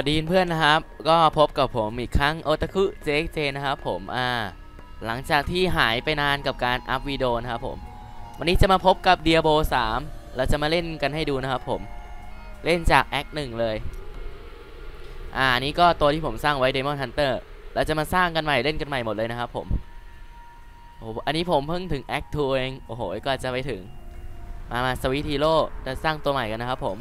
วัสดีเพื่อนนะครับ ก็พบกับผมอีกครั้งโอตาคุเจเจนะครับผมอ่าหลังจากที่หายไปนานกับการอัพวีดีโอนะครับผม วันนี้จะมาพบกับเดียโบ3เราจะมาเล่นกันให้ดูนะครับผม เล่นจากแอคหนึ่งเลย อ่านี้ก็ตัวที่ผมสร้างไว้ Demon Hunter เราจะมาสร้างกันใหม่เล่นกันใหม่หมดเลยนะครับผมโอ้โหอันนี้ผมเพิ่งถึงแอค2เอง โอ้โหก็จะไปถึง มามาสวิตฮีโร่จะสร้างตัวใหม่กันนะครับผม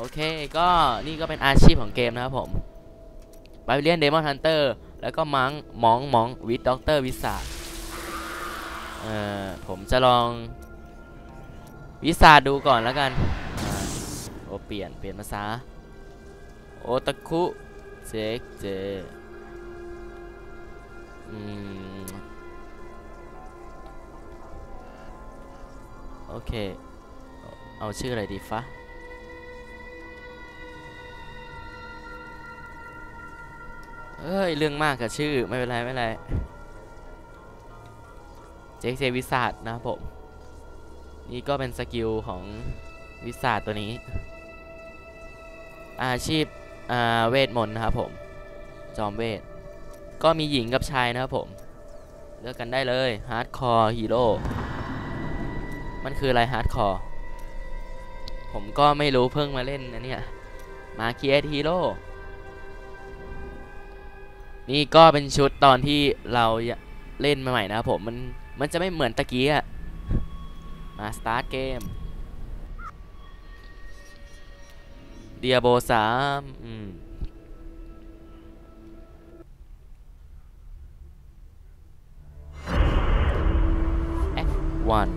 โอเคก็นี่ก็เป็นอาชีพของเกมนะครับผมบาเลียนเดมอนฮันเตอร์แล้วก็มังมองมองวิดด็อกเตอร์วิสาเอ่อผมจะลองวิสาดูก่อนแล้วกันอโอเปลี่ยนเปลี่ยนภาษาโอตะคุเจกเจอืมโอเคเอาเอาชื่ออะไรดีฟะ เอ้ย เรื่องมากกับชื่อ ไม่เป็นไร ไม่เป็นไร เจคเซวิสาดนะครับผม นี่ก็เป็นสกิลของวิสาดตัวนี้ อาชีพอ่าเวทมนต์นะครับผม จอมเวท ก็มีหญิงกับชายนะครับผม เลือกกันได้เลยฮาร์ดคอร์ฮีโร่มันคืออะไรฮาร์ดคอร์ผมก็ไม่รู้เพิ่งมาเล่นนะเนี่ยมาเคีย์ฮีโร่ นี่ก็เป็นชุดตอนที่เราเล่นมาใหม่นะครับผมมันมันจะไม่เหมือนตะกี้อะมาสตาร์ทเกมเดียโบสามอืม Act one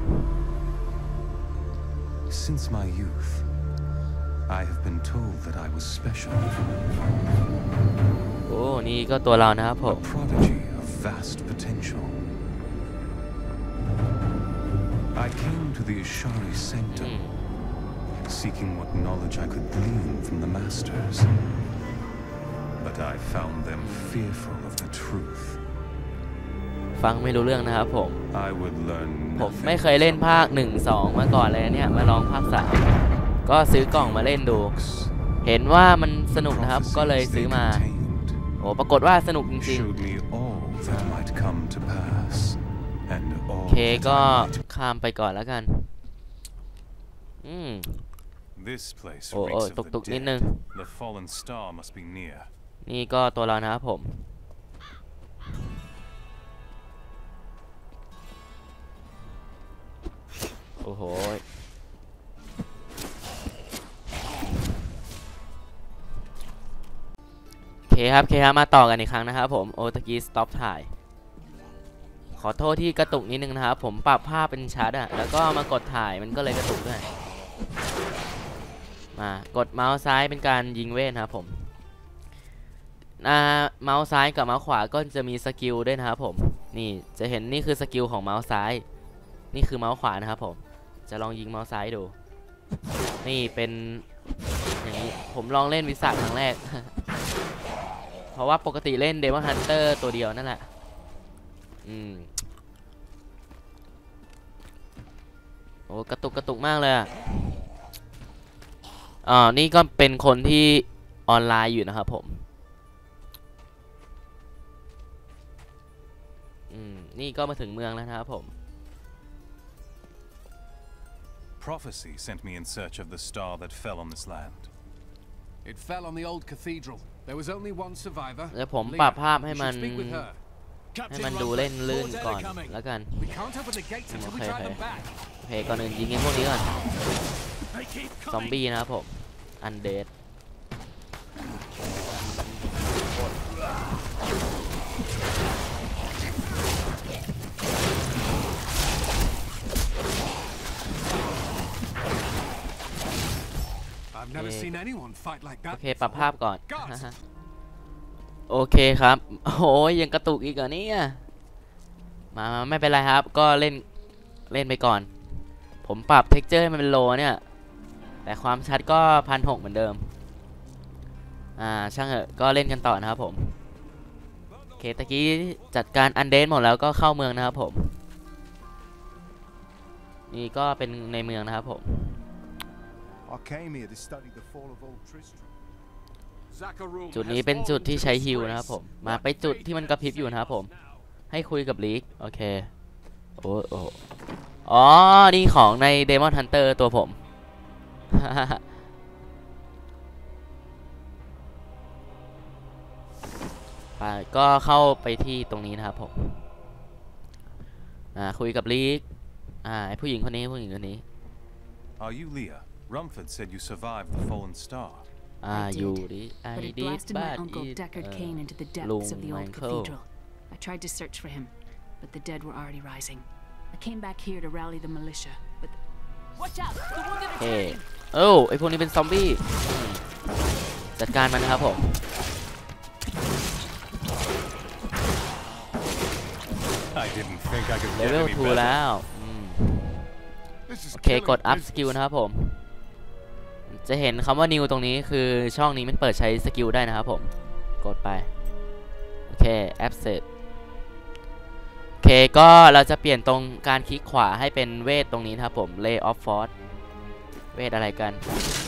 Since my youth, I have been told that I was special, อ้ นี่ก็ตัวเรานะครับผ a ม prodigy of vast potential. I came to the Ishari อื Sanctum, ม seeking what knowledge I could glean from the masters. But I found them fearful of the truth. ฟังไม่รู้เรื่องนะครับผม I would learn ผม nothing ไม่เคยเล่นภาค 1 2 มาก่อนเลยนะเนี่ย มาลองภาค 3 ก็ซื้อกล่องมาเล่นดู books. เห็นว่ามันสนุกนะครับ ก็เลย Prophecies ซื้อ they มา contained โอ้ปรากฏว่าสนุกจริง showed me all that might come to pass, and ๆโอ all เค that ก็ I might ข้ามไปก่อนแล้วกัน อืม This place Oh, reeks oh, of the tuk-tuk dead. ninnu. The fallen star must be near. นี่ก็ตัวเรานะครับผมโอ้โห เคครับโอเคครับมาต่อกันอีกครั้งนะครับผมโอตะกี้สต็อปถ่าย ขอโทษที่กระตุกนิดนึงนะครับผมปรับภาพเป็นชัดอะแล้วก็มากดถ่ายมันก็เลยกระตุกด้วยมากดเมาส์ซ้ายเป็นการยิงเวทครับผมอ่าเมาส์ซ้ายกับเมาส์ขวาก็จะมีสกิลด้วยนะครับผมนี่จะเห็นนี่คือสกิลของเมาส์ซ้าย นี่คือเมาส์ขวานะครับผมจะลองยิงเมาส์ซ้ายดู นี่เป็นอย่างนี้ผมลองเล่นวิสาครั้งแรก เพราะว่าปกติเล่นเดมอนฮันเตอร์ตัวเดียวนั่นแหละ อืม โอ้กระตุกกระตุกมากเลยอะอ่านี่ก็เป็นคนที่ออนไลน์อยู่นะครับผม อืม นี่ก็มาถึงเมืองแล้วนะครับผม Prophecy sent me in search of the star that fell on this land. It fell on the old cathedral. There was only one survivor. แล้วผม Leah. ปรับภาพให้ You มัน should speak with her. ให้มันดูเล่นลื่นก่อนแล้วกัน We can't open the gates until we Okay, drive okay. them back. โอเคก่อนอื่นยิงไอ้พวกนี้ก่อน They keep ซอมบี้นะครับผมอันเดด โอ that. เค ปรับภาพก่อน Guards. โอเคครับ โอ้ยยังกระตุกอีกเหรอเนี่ยมามาไม่เป็นไรครับ ก็เล่น เล่นไปก่อน ผมปรับเท็กเจอร์ให้มันเป็นโลเนี่ย แต่ความชัดก็พันหกเหมือนเดิม อ่า ช่างเถอะ ก็เล่นกันต่อนะครับผมโอเค ตะกี้จัดการอันเดนหมดแล้วก็เข้าเมืองนะครับผม นี่ก็เป็นในเมืองนะครับผม จุดนี้ has เป็นจุด fallen ที่ to ใช้ฮิวนะครับ disgrace. ผม มาไปจุดที่มันกระพริบอยู่นะครับผม ให้คุยกับลีกโอเค โอ้โอ้อ๋อ นี่ของใน Demon Hunter ตัวผมไปก็เข้าไปที่ตรงนี้นะครับผม อ่า คุยกับลีกอ่าไอผู้หญิงคนนี้ผู้หญิงคนนี้ Are you Leah? Rumford said you survived the fallen star. อ่า I อยู่ did, ดิ I But it did blasted my but uncle it- Deckard เอ่อ Kane into the depths Lung of the old Michael. cathedral. I tried to search for him, but the dead were already rising. I came back here to rally the militia, but watch out! The wounded โอ are เค turning. โอ้ไอพวกนี้เป็นซอมบี้อืมจัดการมันนะครับผม I didn't think I could เล get เวล any 2 better. แล้วอืม This is โอเค killing กด up business. skill นะครับผม จะเห็นคำว่า new ตรงนี้คือช่องนี้มันเปิดใช้สกิลได้นะครับผม กดไป โอเค app set โอเค ก็เราจะเปลี่ยนตรงการคลิกขวาให้เป็นเวทตรงนี้นะครับผม lay off force เวทอะไรกัน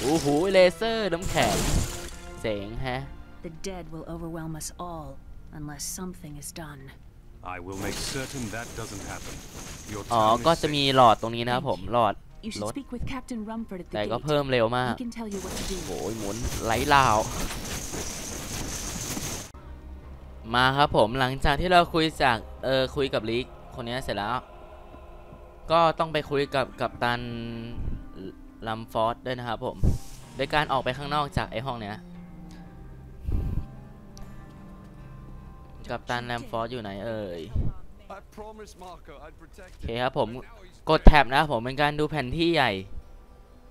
โอ้โหเลเซอร์น้ำแข็งเจ๋งแฮะ The dead will overwhelm us all unless something is done. I will make certain that doesn't happen. Your อ๋อ town is ก็จะ safe. มีหลอดตรงนี้นะครับผม หลอด You should Lord. speak with Captain Rumford at the แต่ก็ gate. เพิ่มเร็วมาก He can tell you what to do. โอ้ยหมุนไหลลาว มาครับผมหลังจากที่เราคุยจากเออคุยกับลีกคนนี้เสร็จแล้ว ก็ต้องไปคุยกับกับตันลัมฟอร์ดด้วยนะครับผม โดยการออกไปข้างนอกจากไอห้องเนี้ยกับตันแลมฟอร์ดอยู่ไหนเอ่ย I promised Marco I'd protect โอเค him. ครับผม Now he's กดแท็บนะครับผมเป็นการดูแผนที่ใหญ่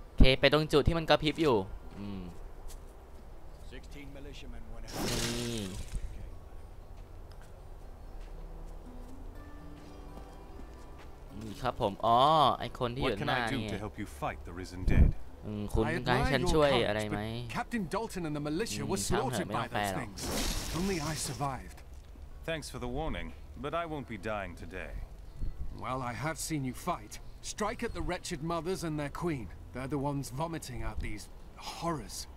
โอเคไปตรงจุดที่มันกระพริบอยู่อืม16 militiamen went นี่นี่ครับผม อ๋อ ไอคนที่อยู่ What can หน้า I do นี่ to help you fight the risen dead? อืมคุณ I ต้องการให้ admire ฉัน your ช่วย courage, อะไรไหม but Captain Dalton and the militia were Mm, ช่างเถอะ slaughtered ไม่ต้อ by งแปล those หรอก things. Only I survived. Thanks for the warning, but I won't be dying today. Well, I have seen you fight. Strike at the wretched mothers and their queen. They're the ones vomiting out these horrors.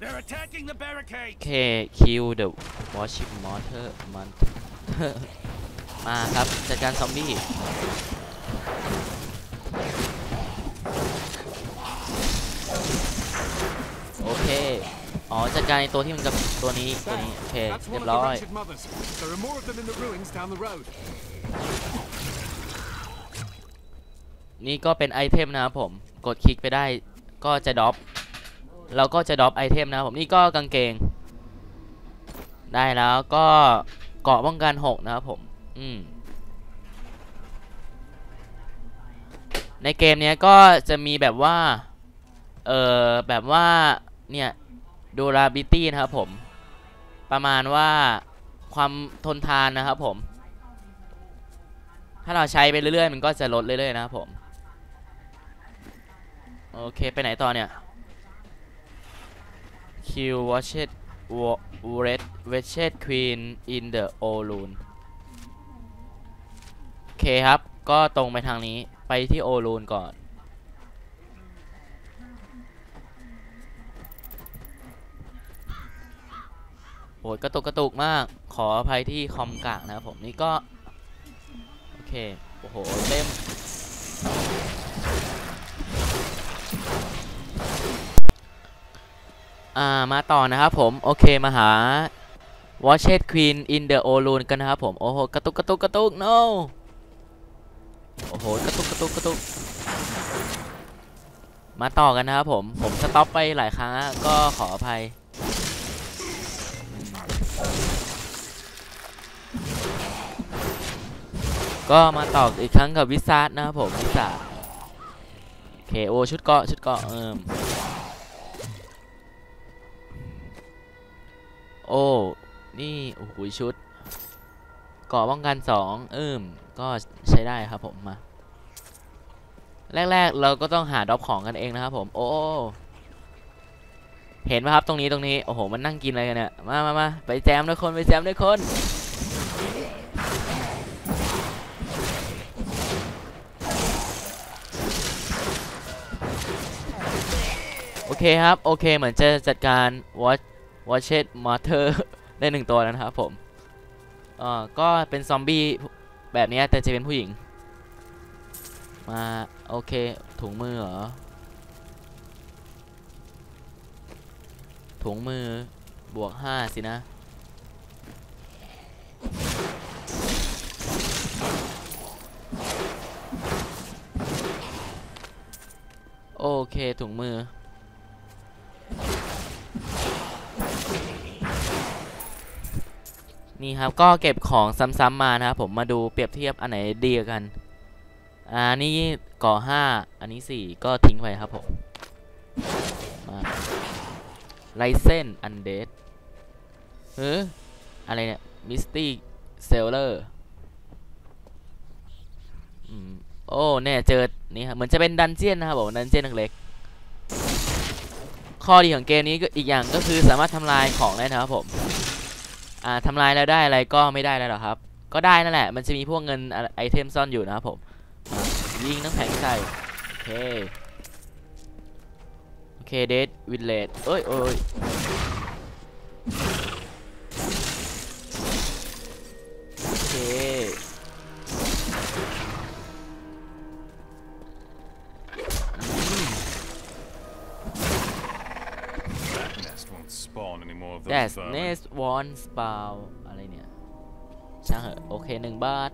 They're attacking the barricade! โอเค คิวเดอะวอชิปมอเตอร์มัน มาครับจัดการซอมบี้ โอเค อ๋อ จัดการไอตัวที่มันกับตัวนี้ ตัวนี้ โอเค That's เรีย one บ of the ร้อย นี่ก็เป็นไอเทมนะครับผมกดคลิกไปได้ก็จะดรอปเราก็จะดรอปไอเทมนะครับผมนี่ก็กางเกง ได้แล้วก็เกาะป้องกัน6นะครับผมอืมในเกมเนี้ยก็จะมีแบบว่า เออแบบว่าเนี่ย durability นะครับผม ประมาณว่าความทนทานนะครับผม ถ้าเราใช้ไปเรื่อยๆ มันก็จะลดเรื่อยๆนะครับผม โอเค ไปไหนต่อเนี่ย Q watch it red watched queen in the old room โอเคครับ ก็ตรงไปทางนี้ ไปที่โอลูนก่อน โอ้ยกระตุกกระตุกมาก ขออภัยที่คอมกากนะครับผม นี่ก็ โอเค โอ้โห เต็ม อ่ามาต่อนะครับผม โอเคมาหา Watched Queen in the o l o o n กันนะครับผม โอ้โห กระตุกกระตุกกระตุก no โอ้โห กระตุกกระตุกกระตุก มาต่อกันนะครับผม ผมสต็อปไปหลายครั้งก็ขออภัยก็มาต่ออีกครั้งกับวิซาร์ดนะครับผมวิซาร์ดโอเคโอชุดเกาะชุดเกาะเอิม โอ้นี่โอ้โหชุดเกาะป้องกันสองอิมก็ใช้ได้ครับผมมาแรกๆเราก็ต้องหาดรอปของกันเองนะครับผมโอ้เห็นไหมครับตรงนี้ตรงนี้โอ้โหมันนั่งกินอะไรกันเนี่ยมามามาไปแจมด้วยคนไปแจมด้วยคนโอเคครับ โอเคเหมือนจะจัดการวอท watch watch it matter ได้หนึ่งตัวนะครับผมเอ่อก็เป็นซอมบี้แบบนี้แต่จะเป็นผู้หญิง มาโอเค ถุงมือเหรอ ถุงมือบวก5สินะโอเคถุงมือ นี่ครับก็เก็บของซ้ำๆมานะครับผมมาดูเปรียบเทียบอันไหนดีกันอ่านี่ก่อห้าอันนี้สี่ก็ทิ้งไปครับผมมาไลเซนอันเดดเฮ้ออะไรเนี่ยมิสตี้เซลเลอร์โอ้เนี่ยเจอนี่ครับเหมือนจะเป็นดันเจียนนะครับผมดันเจียนเล็กข้อดีของเกมนี้ก็อีกอย่างก็คือสามารถทำลายของได้นะครับผม อ่าทำลายแล้วได้อะไรก็ไม่ได้แล้วหรอครับ ก็ได้นั่นแหละ มันจะมีพวกเงินไอเทมซ่อนอยู่นะครับผมยิงน้ำแข็งใส่โอเคโอเคเดดวินเลดเอ้ยเอ้ย That's want spawn อะไรเนี่ย ช่างเหอะ โอเคหนึ่งบาท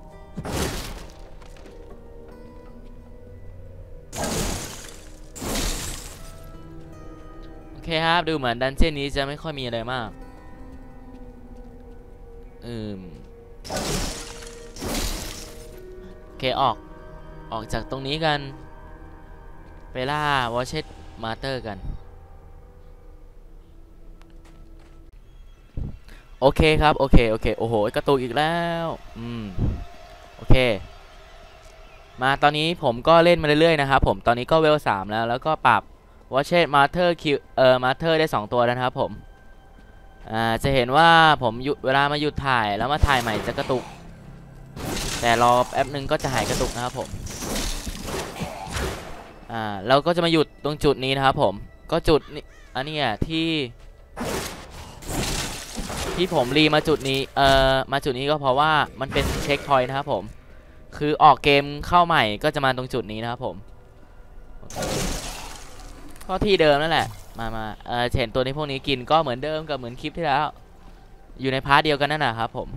โอเคครับ ดูเหมือนดันเจี้ยนนี้จะไม่ค่อยมีอะไรมาก อืม โอเค ออก ออกจากตรงนี้กัน ไปล่าวอชเชตมาเตอร์กัน โอเคครับ โอเค โอเค โอ้โห กระตุกอีกแล้ว อืม โอเค มาตอนนี้ผมก็เล่นมาเรื่อยๆนะครับผม ตอนนี้ก็เวลสามแล้ว แล้วก็ปรับ w a t c h e t Master Q เอ่อ Master ได้ 2 ตัวแล้วนะครับผม อ่า จะเห็นว่าผมหยุดเวลามาหยุดถ่ายแล้วมาถ่ายใหม่จะกระตุก แต่รอแป๊บนึงก็จะหายกระตุกนะครับผม อ่า เราก็จะมาหยุดตรงจุดนี้นะครับผม ก็จุดนี้อันนี้ที่ ที่ผมรีมาจุดนี้เอ่อมาจุดนี้ก็เพราะว่ามันเป็นเช็คพอยต์นะครับผม คือออกเกมเข้าใหม่ก็จะมาตรงจุดนี้นะครับผมก็ที่เดิมนั่นแหละ มามาเออเห็นตัวนี้พวกนี้กินก็เหมือนเดิมกับเหมือนคลิปที่แล้ว อยู่ในพาร์ทเดียวกันนั่นแหละครับผม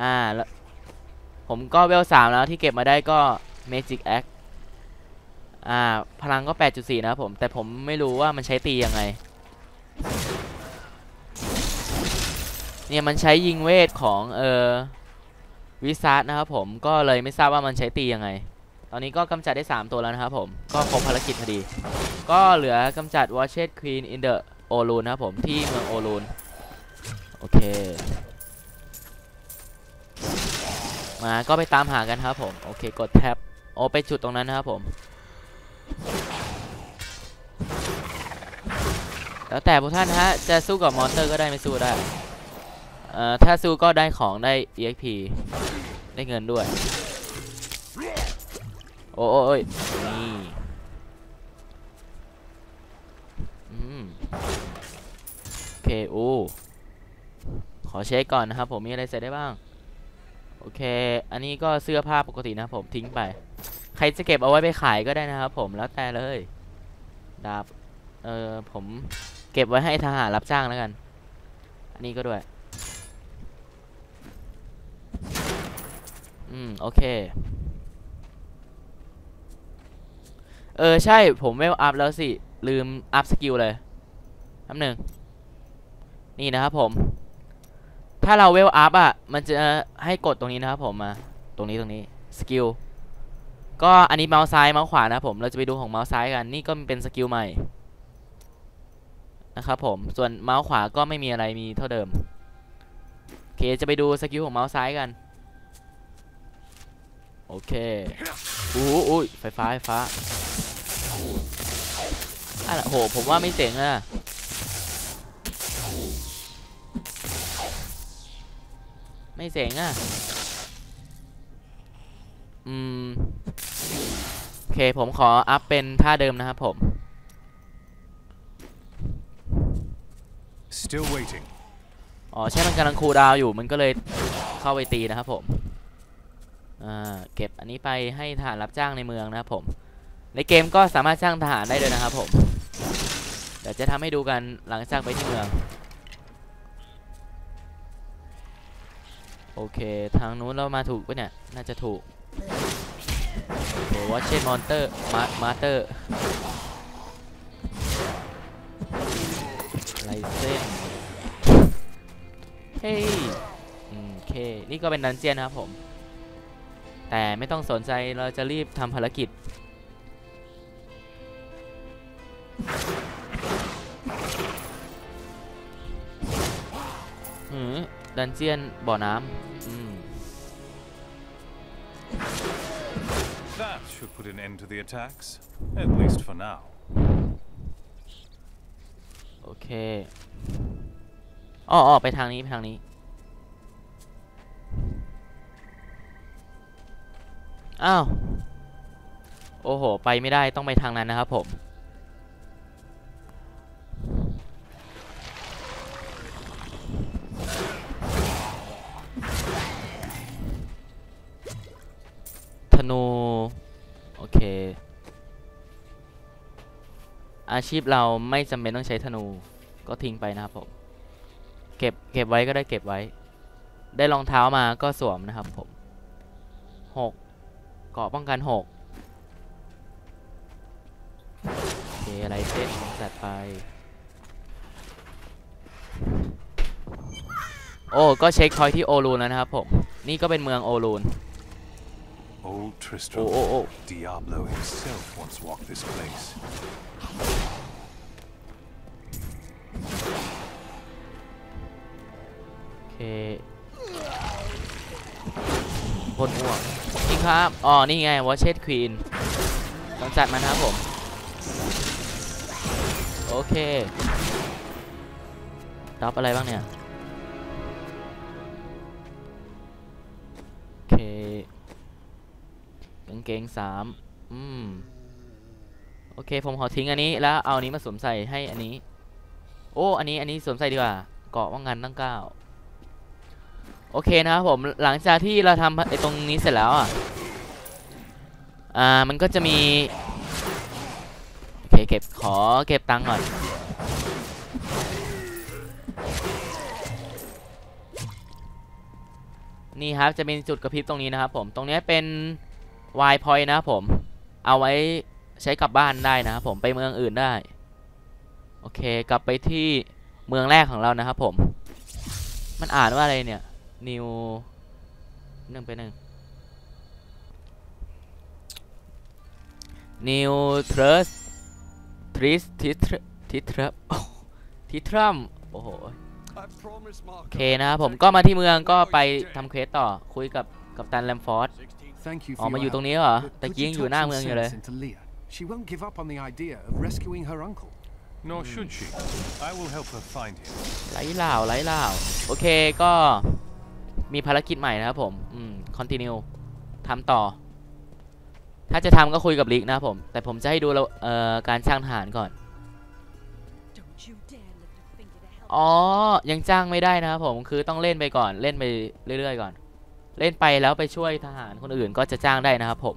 อ่าแล้วผมก็เวลสามแล้วที่เก็บมาได้ก็ Magic Axe อ่า พลังก็ 8.4 นะครับผม แต่ผมไม่รู้ว่ามันใช้ตียังไง เนี่ยมันใช้ยิงเวทของเออวิซาร์ดนะครับผมก็เลยไม่ทราบว่ามันใช้ตียังไง ตอนนี้ก็กำจัดได้ 3 ตัวแล้วนะครับผมก็ครบภารกิจพอดี ก็เหลือกำจัด w a t c h e t Queen in the o l u n นนะครับผมที่เมืองโอลูนโอเค มาก็ไปตามหากันครับผมโอเคกดแท็บโอไปจุดตรงนั้นนะครับผม แล้วแต่พวกท่านฮะจะสู้กับมอนสเตอร์ก็ได้ไม่สู้ได้ เอ่อถ้าสู้ก็ได้ของได้ EXP ได้เงินด้วย โอ้โอ้ยนี่โอเคโอ้ขอเช็คก่อนนะครับ ผมมีอะไรใส่ได้บ้าง โอเค อันนี้ก็เสื้อผ้าปกตินะผมทิ้งไป ใครจะเก็บเอาไว้ไปขายก็ได้นะครับผมแล้วแต่เลยดาบเออผมเก็บไว้ให้ทหารรับจ้างแล้วกัน อันนี้ก็ด้วย อืม โอเค เออ ใช่ ผมเวลอัพแล้วสิ ลืมอัพสกิลเลยแป๊บหนึ่ง นี่นะครับผม ถ้าเราเวลอัพอะ มันจะให้กดตรงนี้นะครับผมมา ตรงนี้ตรงนี้ สกิล ก็อันนี้เมาส์ซ้ายเมาส์ขวานะครับผม เราจะไปดูของเมาส์ซ้ายกัน นี่ก็เป็นสกิลใหม่ นะครับผม ส่วนเมาส์ขวาก็ไม่มีอะไรมีเท่าเดิม โอเค จะไปดูสกิลของเมาส์ซ้ายกัน โอเคอู้หูอุ้ยไฟฟ้าไฟฟ้าอะไรโหผมว่าไม่เจ๋งอะไม่เจ๋งอะอืม โอเค ผมขออัพเป็นท่าเดิมนะครับผม still waiting. อ๋อ ใช่ มันกำลังคูลดาวน์อยู่ มันก็เลยเข้าไปตีนะครับผมอ่า เก็บอันนี้ไปให้ทหารรับจ้างในเมืองนะครับผม ในเกมก็สามารถจ้างทหารได้เลยนะครับผม เดี๋ยวจะทำให้ดูกันหลังจากไปที่เมือง โอเค ทางนู้นเรามาถูกปะเนี่ย น่าจะถูกโอเควอชเชนมอนเตอร์มามาเตอร์ไลเซนเฮ้ยโอเค นี่ก็เป็นดันเจียนนะครับผม แต่ไม่ต้องสนใจเราจะรีบทำภารกิจ หือ ดันเจียน บ่อน้ำอืม That should put an end to the attacks, at least for now. โอเคอ้อออไปทางนี้ ไปทางนี้ อ้าว โอ้โห ไปไม่ได้ต้องไปทางนั้นนะครับผม ธนู โอเค อาชีพเราไม่จำเป็นต้องใช้ธนู ก็ทิ้งไปนะครับผม เก็บ เก็บไว้ก็ได้เก็บไว้ ได้รองเท้ามาก็สวมนะครับผมหก เกราะป้องกันหกโอเคอะไรเส้นจัดไป โอ้ ก็เช็คพอยท์ที่โอลูนแล้วนะครับผม นี่ก็เป็นเมืองโอลูน Old โอ้ Tristram, โอ้โอ้ Diablo himself once walked this place. โอเคบ นี่ครับ อ๋อ นี่ไงวอชเชตควีนต้องจัดมันนะครับผม โอเครับอะไรบ้างเนี่ย โอเคกางเกงสามอืม โอเค ผมขอทิ้งอันนี้แล้วเอาอันนี้มาสวมใส่ให้อันนี้ โอ้ อันนี้ อันนี้สวมใส่ดีกว่า เกาะว่างงานตั้งเก้า โอเคนะครับผมหลังจากที่เราทำไอ้ตรงนี้เสร็จแล้วอะอ่ามันก็จะมีโอเคเก็บขอเก็บตังค์ก่อนนี่ครับจะเป็นจุดกระพริบตรงนี้นะครับผมตรงนี้เป็น Y point นะครับผมเอาไว้ใช้กลับบ้านได้นะครับผมไปเมืองอื่นได้โอเคกลับไปที่เมืองแรกของเรานะครับผม มันอ่านว่าอะไรเนี่ย new หนึ่งไปหนึ่ง new trust trist tit titrum ทิทรัมโอ้โห I promise, โอ Marco. เคนะครับผมก็มาที่เมืองก็ไปทำเควสต่อคุยกับกับตันแลมฟอร์ด Thank you อ๋อ for มา your อยู่ตรง help. นี้เหรอ But ตะ could กี้ you ยังอยู่ talk หน้า some เมืองอยู่เลย sense into Leah? She won't give up on the idea of rescuing her uncle. Nor should she. I will help her find him. ไร้เหล่าไร้เหล่าโอเคก็ มีภารกิจใหม่นะครับผม อืม continue ทำต่อ ถ้าจะทำก็คุยกับลิกนะครับผม แต่ผมจะให้ดูเราเอ่อการจ้างทหารก่อน Don't you dare lift a finger to help. อ๋อ ยังจ้างไม่ได้นะครับผม คือต้องเล่นไปก่อน เล่นไปเรื่อยๆก่อน เล่นไปแล้วไปช่วยทหารคนอื่นก็จะจ้างได้นะครับผม